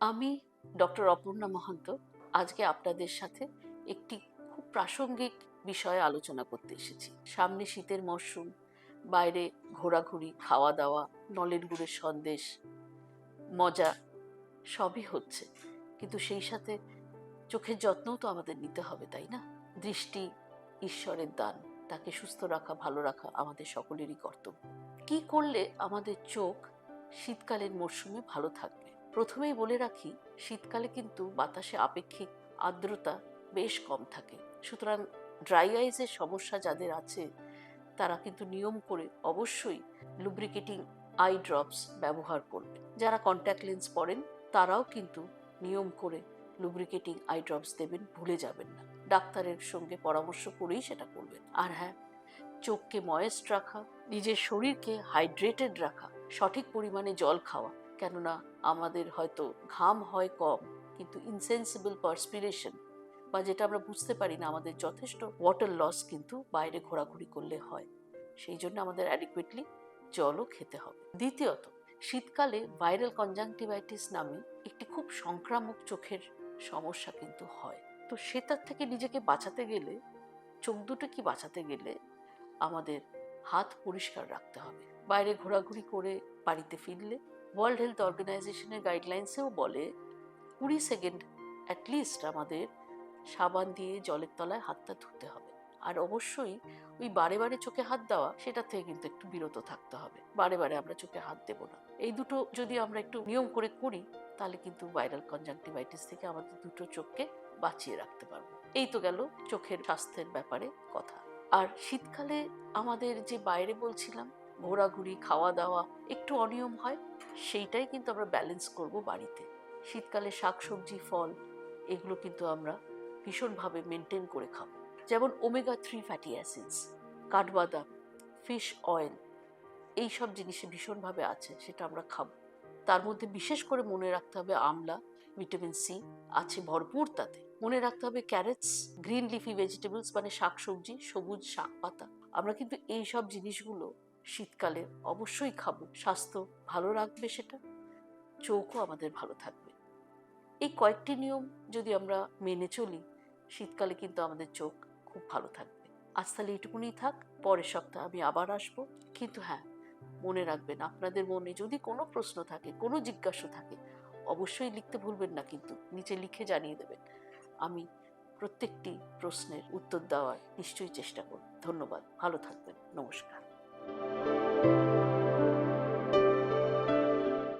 আমি ডক্টর অপর্ণা মহান্ত আজকে আপনাদের সাথে একটি খুব প্রাসঙ্গিক বিষয়ে আলোচনা করতে এসেছি। সামনে শীতের মরশুম, বাইরে ঘোরাঘুরি খাওয়া দাওয়া নলের গুড়ের সন্দেশ, মজা সবই হচ্ছে। কিন্তু সেই সাথে চোখের যত্নও তো আমাদের নিতে হবে, তাই না? দৃষ্টি ঈশ্বরের দান, তাকে সুস্থ রাখা, ভালো রাখা আমাদের সকলেরই কর্তব্য। কি করলে আমাদের চোখ শীতকালের মরশুমে ভালো থাকবে? প্রথমেই বলে রাখি, শীতকালে কিন্তু বাতাসে আপেক্ষিক আর্দ্রতা বেশ কম থাকে। সুতরাং ড্রাই আইজের সমস্যা যাদের আছে, তারা কিন্তু নিয়ম করে অবশ্যই লুব্রিকেটিং আই ড্রপস ব্যবহার করবে। যারা কন্ট্যাক্ট লেন্স পরেন, তারাও কিন্তু নিয়ম করে লুব্রিকেটিং আই ড্রপস দেবেন, ভুলে যাবেন না। ডাক্তারের সঙ্গে পরামর্শ করেই সেটা করবেন। আর হ্যাঁ চোখকে ময়েস্ট রাখা, নিজের শরীরকে হাইড্রেটেড রাখা, সঠিক পরিমাণে জল খাওয়া কেননা আমাদের হয়তো ঘাম হয় কম, কিন্তু ইনসেন্সিবল পার্সপিরেশন বা যেটা আমরা বুঝতে পারি না, আমাদের যথেষ্ট ওয়াটার লস কিন্তু বাইরে ঘোরাঘুরি করলে হয়। সেই জন্য আমাদের অ্যাডিকুয়েটলি জলও খেতে হবে। দ্বিতীয়ত, শীতকালে ভাইরাল কনজাংটিভাইটিস নামে একটি খুব সংক্রামক চোখের সমস্যা কিন্তু হয়। তো সেটার থেকে নিজেকে বাঁচাতে গেলে, চোখ দুটো কি বাঁচাতে গেলে আমাদের হাত পরিষ্কার রাখতে হবে। বাইরে ঘোরাঘুরি করে বাড়িতে ফিরলে ওয়ার্ল্ড হেলথ অর্গানাইজেশনের গাইডলাইন্সেও বলে, কুড়ি সেকেন্ড অ্যাটলিস্ট আমাদের সাবান দিয়ে জলের তলায় হাতটা ধুতে হবে। আর অবশ্যই ওই বারে বারে চোখে হাত দেওয়া সেটা থেকে কিন্তু একটু বিরত থাকতে হবে। বারে বারে আমরা চোখে হাত দেবো না। এই দুটো যদি আমরা একটু নিয়ম করে করি, তাহলে কিন্তু ভাইরাল কনজাংটিভাইটিস থেকে আমাদের দুটো চোখকে বাঁচিয়ে রাখতে পারব। এই তো গেল চোখের স্বাস্থ্যের ব্যাপারে কথা। আর শীতকালে আমাদের যে বাইরে বলছিলাম ঘোরাঘুরি খাওয়া দাওয়া একটু অনিয়ম হয়, সেইটাই কিন্তু আমরা ব্যালেন্স করব বাড়িতে। শীতকালে শাকসবজি, ফল, এগুলো কিন্তু আমরা ভীষণভাবে মেনটেন করে খাব। যেমন ওমেগা থ্রি ফ্যাটি অ্যাসিডস কাঠবাদাম ফিশ অয়েল এই সব জিনিসে ভীষণভাবে আছে, সেটা আমরা খাব। তার মধ্যে বিশেষ করে মনে রাখতে হবে আমলা ভিটামিন সি আছে ভরপুর তাতে। মনে রাখতে হবে ক্যারেটস গ্রিন লিফি ভেজিটেবলস মানে শাকসবজি, সবুজ শাক পাতা আমরা কিন্তু এই সব জিনিসগুলো শীতকালে অবশ্যই খাব। স্বাস্থ্য ভালো রাখবে সেটা। চোখও আমাদের ভালো থাকবে। এই কয়েকটি নিয়ম যদি আমরা মেনে চলি, শীতকালে কিন্তু আমাদের চোখ খুব ভালো থাকবে। আজ তাহলে এইটুকুনি থাক, পরের সপ্তাহে আমি আবার আসব। কিন্তু হ্যাঁ মনে রাখবেন, আপনাদের মনে যদি কোনো প্রশ্ন থাকে, কোনো জিজ্ঞাসা থাকে, অবশ্যই লিখতে ভুলবেন না কিন্তু, নিচে লিখে জানিয়ে দেবেন। আমি প্রত্যেকটি প্রশ্নের উত্তর দেওয়ার নিশ্চয়ই চেষ্টা করব। ধন্যবাদ, ভালো থাকবেন, নমস্কার। Thank you